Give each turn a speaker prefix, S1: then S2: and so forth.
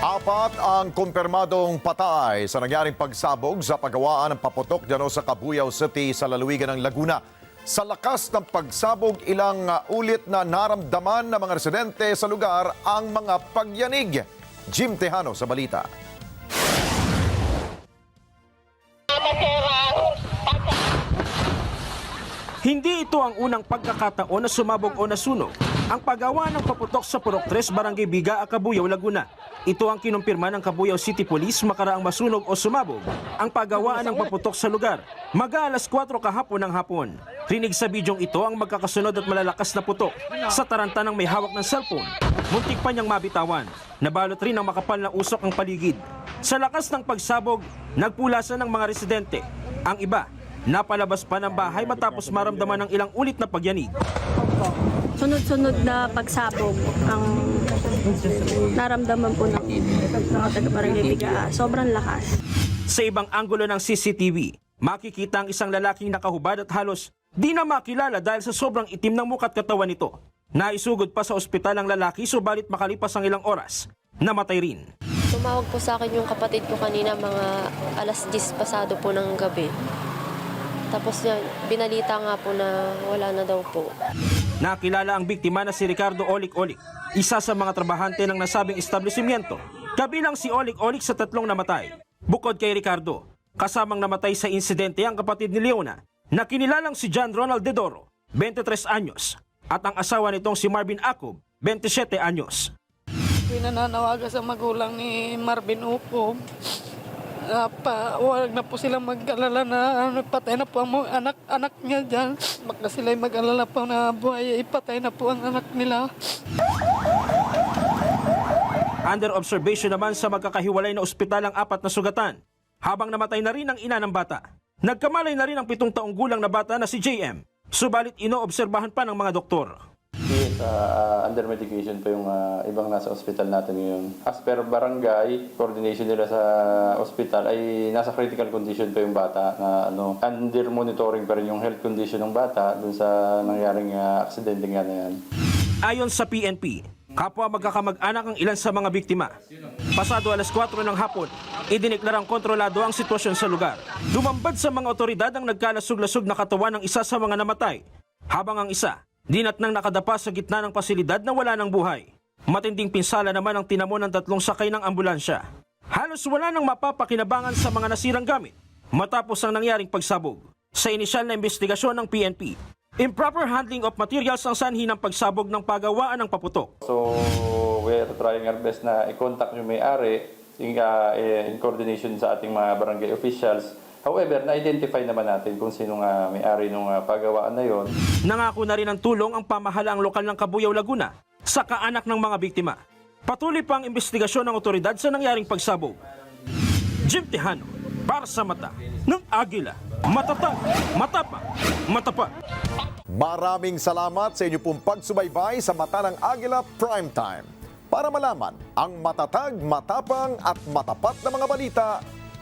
S1: Apat ang kumpirmadong patay sa nangyaring pagsabog sa paggawaan ng paputok dyan sa Cabuyao City sa lalawigan ng Laguna. Sa lakas ng pagsabog, ilang ulit na naramdaman ng mga residente sa lugar ang mga pagyanig. Jim Tejano sa balita.
S2: Hindi ito ang unang pagkakataon na sumabog o nasunog ang paggawa ng paputok sa Purok 3, Barangay Biga, Cabuyao, Laguna. Ito ang kinumpirma ng Cabuyao City Police makaraang masunog o sumabog ang paggawaan ng paputok sa lugar. Mag-aalas 4 kahapon ng hapon. Rinig sa bidyong ito ang magkakasunod at malalakas na putok sa taranta ng may hawak ng cellphone. Muntik pa niyang mabitawan. Nabalot rin ng makapal na usok ang paligid. Sa lakas ng pagsabog, nagpulasan ng mga residente. Ang iba, napalabas pa ng bahay matapos maramdaman ng ilang ulit na pagyanig.
S3: sunod-sunod na pagsabog ang naramdaman po ng mga taga-barangay Bigaa. Sobrang lakas.
S2: Sa ibang anggulo ng CCTV, makikita ang isang lalaking nakahubad at halos di na makilala dahil sa sobrang itim ng mukat katawan nito. Naisugod pa sa ospital ang lalaki subalit makalipas ang ilang oras, namatay rin.
S4: Tumawag po sa akin yung kapatid ko kanina mga alas 10 pasado po ng gabi. Tapos binalita nga po na wala na daw po.
S2: Nakilala ang biktima na si Ricardo Olik Olik, isa sa mga trabahante ng nasabing establishmento. Kabilang si Olik Olik sa tatlong namatay. Bukod kay Ricardo, kasamang namatay sa insidente ang kapatid ni Leona na kinilalang si John Ronald Dedoro, 23 anyos, at ang asawa nitong si Marvin Acob, 27 anyos.
S5: Pinananawagan sa magulang ni Marvin Upo. Na pa, huwag na po silang mag-alala na ano, patay na po ang mga anak-anak niya dyan. Baka sila'y mag-alala po na buhay, ipatay na po ang anak nila.
S2: Under observation naman sa magkakahiwalay na ospital ang apat na sugatan, habang namatay na rin ang ina ng bata. Nagkamalay na rin ang pitong taong gulang na bata na si JM, subalit inoobserbahan pa ng mga doktor.
S6: Yes, ah, under medication pa yung ah, ibang nasa ospital natin ngayon. As per barangay, coordination nila sa ospital ay nasa critical condition pa yung bata na ano, under monitoring pa rin yung health condition ng bata dun sa nangyaring ah, aksidente nga na yan.
S2: Ayon sa PNP, kapwa magkakamag-anak ang ilan sa mga biktima. Pasado alas 4 ng hapon, idineklarang kontrolado ang sitwasyon sa lugar. Dumambad sa mga otoridad ang nagkalasog-lasog na katawan ng isa sa mga namatay, habang ang isa, dinat nang nakadapa sa gitna ng pasilidad na wala ng buhay. Matinding pinsala naman ang tinamo ng tatlong sakay ng ambulansya. Halos wala nang mapapakinabangan sa mga nasirang gamit matapos ang nangyaring pagsabog. Sa inisyal na investigasyon ng PNP, improper handling of materials ang sanhi ng pagsabog ng pagawaan ng paputok.
S6: So, we're trying our best na i-contact yung may-ari in, ah, in coordination sa ating mga barangay officials. However, na-identify naman natin kung sino nga may-ari ng ah, pagawaan na yon.
S2: Nangako na rin ng tulong ang pamahalaang lokal ng Cabuyao, Laguna sa kaanak ng mga biktima. Patuloy pa ang investigasyon ng otoridad sa nangyaring pagsabog. Jim Tejano, para sa mata ng Agila. Matatag, matapang, matapat.
S1: Maraming salamat sa inyo pong pagsubaybay sa Mata ng Agila Primetime. Para malaman ang matatag, matapang at matapat na mga balita,